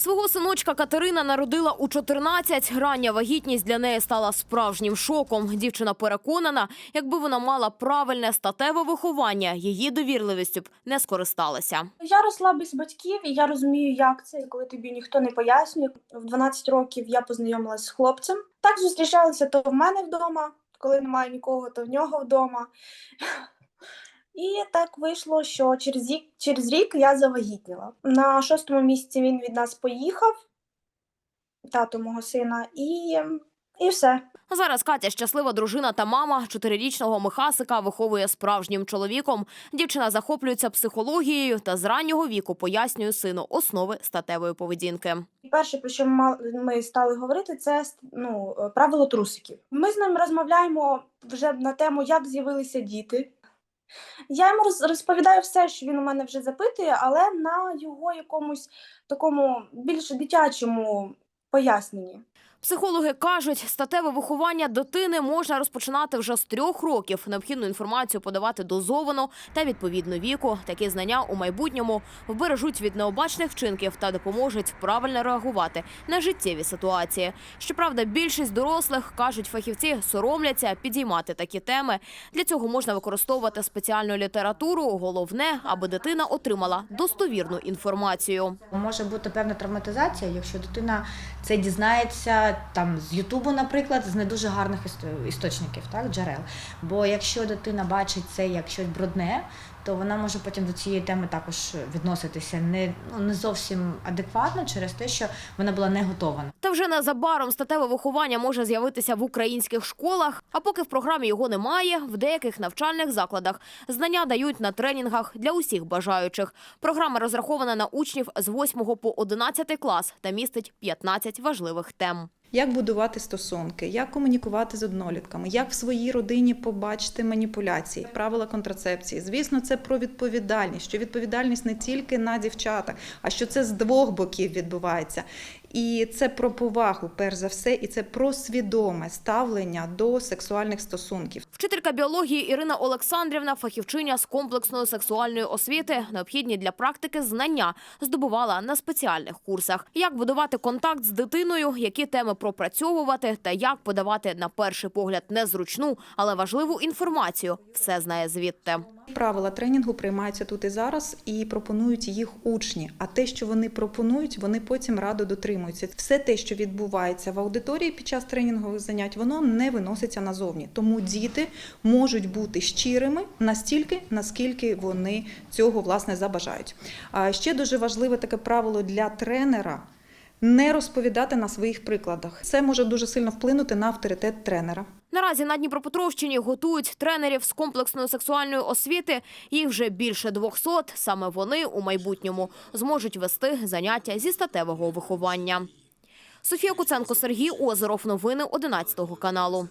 Свого синочка Катерина народила у 14. Рання вагітність для неї стала справжнім шоком. Дівчина переконана, якби вона мала правильне статеве виховання, її довірливістю б не скористалася. Я росла без батьків, і я розумію, як це, коли тобі ніхто не пояснює. В 12 років я познайомилася з хлопцем. Так зустрічалися то в мене вдома, коли немає нікого, то в нього вдома. І так вийшло, що через рік, через рік я завагітніла. На шостому місяці він від нас поїхав, тато мого сина, і, і все. Зараз Катя щаслива дружина та мама чотирирічного Михасика виховує справжнім чоловіком. Дівчина захоплюється психологією та з раннього віку пояснює сину основи статевої поведінки. Перше, про що ми стали говорити, це ну, правило трусиків. Ми з ним розмовляємо вже на тему, як з'явилися діти. Я йому роз- розповідаю все, що він у мене вже запитує, але на його якомусь такому більш дитячому поясненні. Психологи кажуть, статеве виховання дитини можна розпочинати вже з трьох років. Необхідну інформацію подавати дозовано та відповідно віку. Такі знання у майбутньому вбережуть від необачних вчинків та допоможуть правильно реагувати на життєві ситуації. Щоправда, більшість дорослих кажуть, фахівці соромляться підіймати такі теми. Для цього можна використовувати спеціальну літературу. Головне, аби дитина отримала достовірну інформацію. Може бути певна травматизація, якщо дитина це дізнається там з Ютубу, наприклад, з не дуже гарних іс- істочників, так, джерел. Бо якщо дитина бачить це як щось брудне, то вона може потім до цієї теми також відноситися не, ну, не зовсім адекватно через те, що вона була не готова. Та вже незабаром статеве виховання може з'явитися в українських школах. А поки в програмі його немає, в деяких навчальних закладах знання дають на тренінгах для усіх бажаючих. Програма розрахована на учнів з 8 по 11 клас та містить 15 важливих тем. Як будувати стосунки, як комунікувати з однолітками, як в своїй родині побачити маніпуляції, правила контрацепції. Звісно, це про відповідальність, що відповідальність не тільки на дівчатах, а що це з двох боків відбувається. І це про повагу, перш за все, і це про свідоме ставлення до сексуальних стосунків. Вчителька біології Ірина Олександрівна, фахівчиня з комплексної сексуальної освіти, необхідні для практики знання здобувала на спеціальних курсах. Як будувати контакт з дитиною, які теми пропрацьовувати та як подавати на перший погляд незручну, але важливу інформацію. Все знає звідти. Правила тренінгу приймаються тут і зараз і пропонують їх учні. А те, що вони пропонують, вони потім радо дотримуються. Все те, що відбувається в аудиторії під час тренінгових занять, воно не виноситься назовні. Тому діти можуть бути щирими настільки, наскільки вони цього власне забажають. А ще дуже важливе таке правило для тренера. Не розповідати на своїх прикладах. Це може дуже сильно вплинути на авторитет тренера. Наразі на Дніпропетровщині готують тренерів з комплексної сексуальної освіти. Їх вже більше 200. Саме вони у майбутньому зможуть вести заняття зі статевого виховання. Софія Куценко, Сергій Озеров. Новини 11 каналу.